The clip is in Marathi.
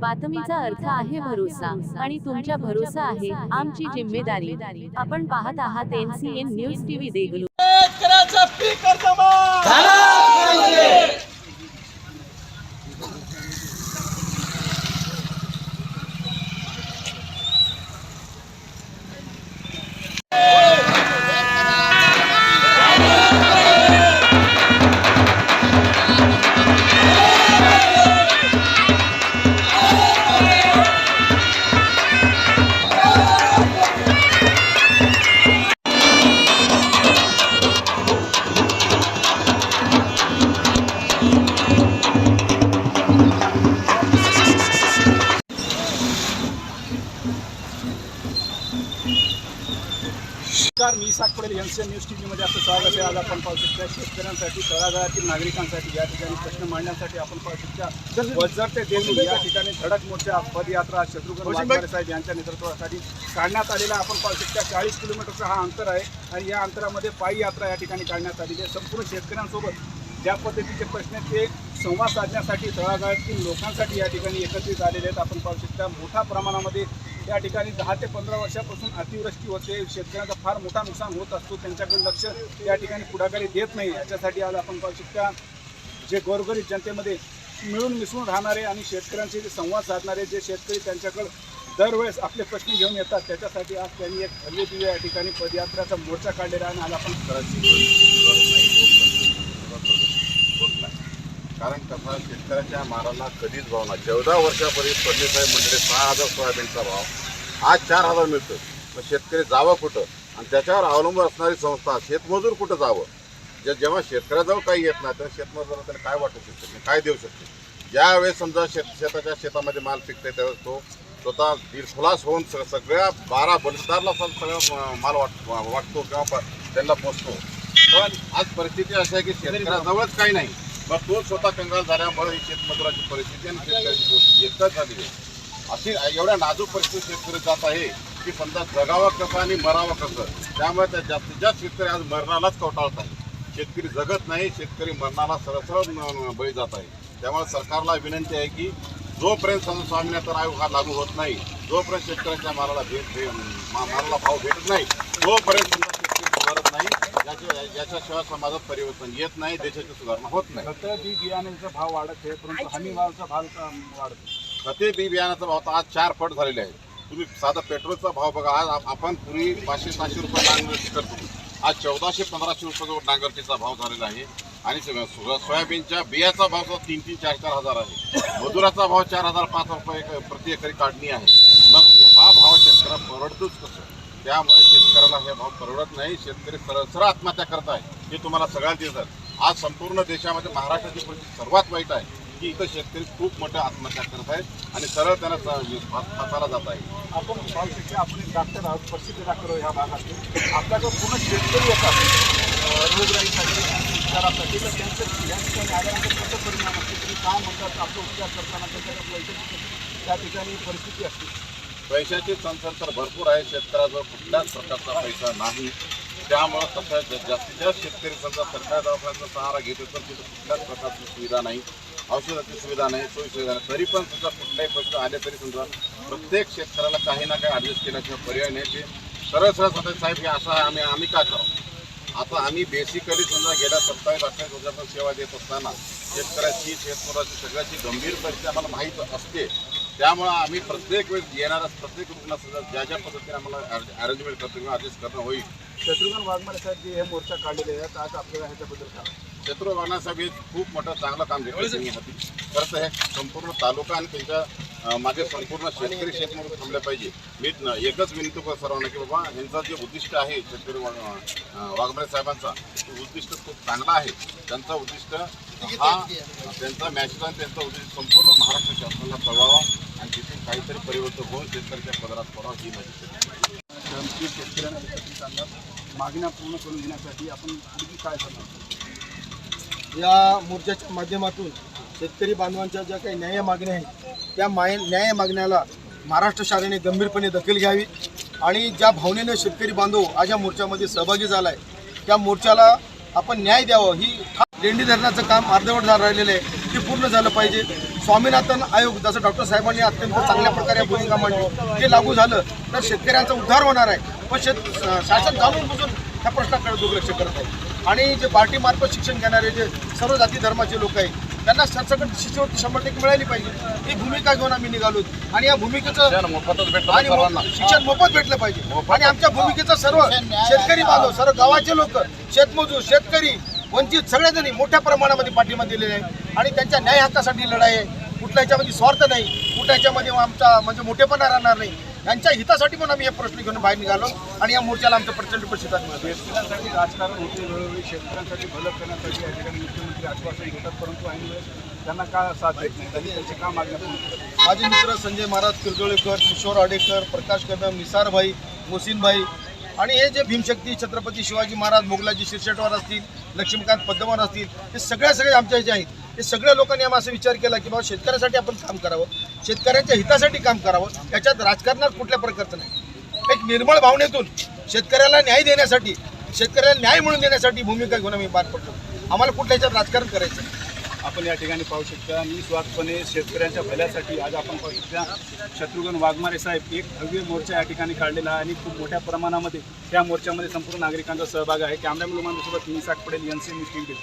बातमीचा अर्थ आहे भरोसा आणि तुमच्या भरोसा आहे आमची जिम्मेदारी. आपण पाहत आहात एनसीएन न्यूज टीव्ही देगलू नमस्कार मी इसाक पडेल एनसीएन न्यूज टी व्हीमध्ये आपलं स्वागत आहे. आज आपण पाहू शकता शेतकऱ्यांसाठी तळागाळातील नागरिकांसाठी या ठिकाणी प्रश्न मांडण्यासाठी आपण पाहू शकता. वज्जर ते देवणी या ठिकाणी धडक मोठ्या पदयात्रा शत्रुघ्न वाघमारे साहेब यांच्या नेतृत्वाखाली काढण्यात आलेला आपण पाहू शकता. चाळीस किलोमीटरचा हा अंतर आहे आणि या अंतरामध्ये पायी यात्रा या ठिकाणी काढण्यात आलेली आहे. संपूर्ण शेतकऱ्यांसोबत ज्या पद्धतीचे प्रश्न आहेत ते संवाद साधण्यासाठी तळागाळातील लोकांसाठी या ठिकाणी एकत्रित आलेले आहेत. आपण पाहू शकता मोठ्या प्रमाणामध्ये या ठिकाणी दहा ते पंधरा वर्षापासून अतिवृष्टी होते. शेतकऱ्यांचा फार मोठा नुकसान होत असतो. त्यांच्याकडे लक्ष या ठिकाणी पुढाकारी देत नाही. याच्यासाठी आज आपण पाहू शकता जे गोरगरीब जनतेमध्ये मिळून मिसळून राहणारे आणि शेतकऱ्यांशी जे संवाद साधणारे जे शेतकरी त्यांच्याकडे दरवेळेस आपले प्रश्न घेऊन येतात त्याच्यासाठी आज त्यांनी एक भव्य दिव्य या ठिकाणी पदयात्रेचा मोर्चा काढलेला आहे आणि आज आपण होत नाही. कारण कसं शेतकऱ्याच्या माराला कधीच भाव नाही. चौदा वर्षापर्यंत पंडितसाहेब मंडळी सहा हजार सोयाबीनचा भाव आज चार हजार मिळतो मग शेतकरी जावं कुठं? आणि त्याच्यावर अवलंबून असणारी संस्था शेतमजूर कुठं जावं? जे जेव्हा शेतकऱ्याजवळ काही येत नाही तेव्हा शेतमजुराला त्याला काय वाटू शकते? काय देऊ शकते? ज्यावेळेस समजा शेत शेताच्या शेतामध्ये माल पिकते त्यावेळेस तो स्वतः दिलखुलास होऊन स- सगळ्या बारा बलदारला सगळं माल वाट वाटतो किंवा त्यांना पोचतो. पण आज परिस्थिती अशी आहे की शेतकऱ्याजवळच काही नाही. मग तो स्वतः कंगाल झाल्यामुळे ही शेतमजुराची परिस्थिती आणि शेतकऱ्याची गोष्टी एकच झालेली आहे. अशी एवढ्या नाजूक परिस्थिती शेतकरी जात आहे की समजा जगावं कसं आणि मरावं कसं त्यामुळे त्या जास्तीत जास्त शेतकरी आज मरणालाच कवटाळत आहे. शेतकरी जगत नाही शेतकरी मरणाला सरळ बळी जात आहे. त्यामुळे सरकारला विनंती आहे की जोपर्यंत स्वामीनाथन आयोग हा लागू होत नाही जोपर्यंत शेतकऱ्यांच्या मालाला भेट मा- मालाला भाव भेटत नाही तोपर्यंत शेतकरी सुधारत नाही याच्याशिवाय समाजात परिवर्तन येत नाही देशाची सुधारणा होत नाही. खतं बी बियाण्याचा भाव वाढत आहे परंतु हमी मालाचा भाव वाढत खते बी बियाण्याचा भाव तर आज चार पट झालेले आहे तुम्ही साधा पेट्रोलचा भाव बघा आज आपण पूर्वी पाचशे सहाशे रुपये नांगरटी करतो. आज चौदाशे पंधराशे रुपये नांगरटीचा भाव झालेला आहे. आणि सोयाबीनच्या बियाचा भाव सुद्धा तीन तीन चार चार हजार आहे. मजुराचा भाव चार हजार पाच रुपये एक- प्रति एकरी काढणी आहे. मग हा भाव शेतकऱ्याला परवडतोच कसं? त्यामुळे शेतकऱ्याला हे भाव परवडत नाही. शेतकरी सरळ सरळ आत्महत्या करत आहे. हे तुम्हाला सगळ्यांना दिसत आज संपूर्ण देशामध्ये महाराष्ट्राची परिस्थिती सर्वात वाईट आहे. की इथं शेतकरी खूप मोठ्या आत्महत्या करत आहेत आणि सरळ त्यांना फसायला जात आहे. आपण पाहू शकतो आपण एक डॉक्टर आहोत प्रसिद्ध डॉक्टर ह्या भागात आपल्याकडे पूर्ण शेतकरी येतात. रोगराईसाठी उपचारासाठी तर त्यांचं या ठिकाणी आल्यानंतर कसं परिणाम असतो तुम्ही काय म्हणतात आपलं उपचार करताना त्यांच्याकडे पैशाची त्या ठिकाणी परिस्थिती असते. पैशाची चणचण तर भरपूर आहे. शेतकऱ्याजवळ कुठल्याच प्रकारचा पैसा नाही. त्यामुळं जा- जास्तीत जास्त शेतकरी समजा सरकारी दवाखान्याचा सहारा घेतो तर तिथं कुठल्याच प्रकारची सुविधा नाही. औषधाची सुविधा नाही सोयी सुविधा नाही. तरी पण सुद्धा कुठल्याही पैसे आले तरी समजा प्रत्येक शेतकऱ्याला काही ना काही ॲडजस्ट केल्याशिवाय पर्याय नाही. ते सरळ सरळ स्वतः साहेब हे असं आहे आम्ही आम्ही काय करावं? आता आम्ही बेसिकली समजा गेल्या सत्तावीस अठ्ठावीस वर्षापासून सेवा देत असताना शेतकऱ्याची शेतकऱ्याची सगळ्याची गंभीर परिस्थिती आम्हाला माहीत असते. त्यामुळं आम्ही प्रत्येक वेळेस येणाऱ्या प्रत्येक रुग्णासुद्धा ज्या ज्या पद्धतीने आम्हाला अरेंजमेंट करतो किंवा ॲडजस्ट करणं होईल. शत्रुघ्न वाघमारे साहेब जे हे मोर्चा काढलेले आहेत आज आपल्याला ह्याच्याबद्दल काय शत्रू वागण्यासाहेब हे खूप मोठं चांगलं काम घेतलं हाती खरं तर हे संपूर्ण तालुका आणि त्यांच्या मागे संपूर्ण शेतकरी शेतमजूर थांबले पाहिजे. मी एकच विनंती करतो सर्वांना की बाबा यांचं जे उद्दिष्ट आहे शेतकरी वाघमारे साहेबांचा ते उद्दिष्ट खूप चांगलं आहे. त्यांचं उद्दिष्ट हा त्यांचा मॅसेज आणि त्यांचं उद्दिष्ट संपूर्ण महाराष्ट्र शासनाला कळवावा आणि तिथे काहीतरी परिवर्तन होऊन शेतकऱ्याच्या पदरात पडावं ही माझी शेतकऱ्यांना मागण्या पूर्ण करून घेण्यासाठी आपण काय करणार? या मोर्चाच्या माध्यमातून शेतकरी बांधवांच्या ज्या काही न्याय मागण्या आहेत त्या माय न्याय मागण्याला महाराष्ट्र शासनाने गंभीरपणे दखल घ्यावी आणि ज्या भावनेनं शेतकरी बांधव आज या मोर्चामध्ये सहभागी झाला आहे त्या मोर्चाला आपण न्याय द्यावं. ही लेंडी धरणाचं काम अर्धवट झालं राहिलेलं आहे. ते पूर्ण झालं पाहिजे. स्वामीनाथन आयोग जसं डॉक्टर साहेबांनी अत्यंत चांगल्या प्रकारे भूमिका मांडली ते लागू झालं तर शेतकऱ्यांचा उद्धार होणार आहे. पण शेत शासन जाणून बसून ह्या प्रश्नाकडे दुर्लक्ष करत आहे. आणि जे पार्टीमार्फत शिक्षण घेणारे जे सर्व जाती धर्माचे लोक आहेत त्यांना सरसकट शिष्यवृत्ती शंभर टक्के मिळाली पाहिजे. ही भूमिका घेऊन आम्ही निघालो आणि या भूमिकेचं आणि शिक्षण मोफत भेटलं पाहिजे. आणि आमच्या भूमिकेचं सर्व शेतकरी बांधव सर्व गावाचे लोक शेतमजूर शेतकरी वंचित सगळेजणी मोठ्या प्रमाणामध्ये पाठिंबा दिलेले आहे. आणि त्यांच्या न्याय हक्कासाठी लढाई आहे. कुठल्या ह्याच्यामध्ये स्वार्थ नाही कुठल्या ह्याच्यामध्ये आमचा म्हणजे मोठेपणा राहणार नाही. यांच्या हितासाठी पण आम्ही हे प्रश्न घेऊन बाहेर निघालो आणि या मोर्चाला आमचा प्रचंड प्रतिसाद मिळाला. शेतकऱ्यांसाठी राजकारण होते वेळोवेळी शेतकऱ्यांसाठी भलं करण्यासाठी या ठिकाणी मुख्यमंत्री आश्वासन घेतात परंतु ऐन वेळेस त्यांना का साथ देत नाही? त्यांनी त्यांची का मागण्या? माझे मित्र संजय महाराज किरजोळेकर किशोर आडेकर प्रकाश कदम निसारभाई मोसिनभाई आणि हे जे भीमशक्ती छत्रपती शिवाजी महाराज मोगलाजी शिरशेटवार असतील लक्ष्मीकांत पद्मवार असतील हे सगळे सगळे आमच्या ह्याचे आहेत. हे सगळ्या लोकांनी आम्ही असं विचार केला की बाबा शेतकऱ्यासाठी आपण काम करावं. शेतकऱ्यांच्या हितासाठी काम करावं याच्यात राजकारणात कुठल्या प्रकारचं नाही. एक निर्मळ भावनेतून शेतकऱ्याला न्याय देण्यासाठी शेतकऱ्याला न्याय म्हणून देण्यासाठी भूमिका घेऊन आम्ही पार पडतो. आम्हाला कुठल्या ह्याच्यात राजकारण करायचं नाही. आपण या ठिकाणी पाहू शकता निस्वार्थपणे शेतकऱ्यांच्या भल्यासाठी आज आपण पाहू शकता शत्रुघ्न वाघमारे साहेब एक भव्य मोर्चा या ठिकाणी काढलेला आहे आणि खूप मोठ्या प्रमाणामध्ये त्या मोर्चामध्ये संपूर्ण नागरिकांचा सहभाग आहे. कॅमेरा सोबत मी साकपडेल एन सी न्यूज टीव्ही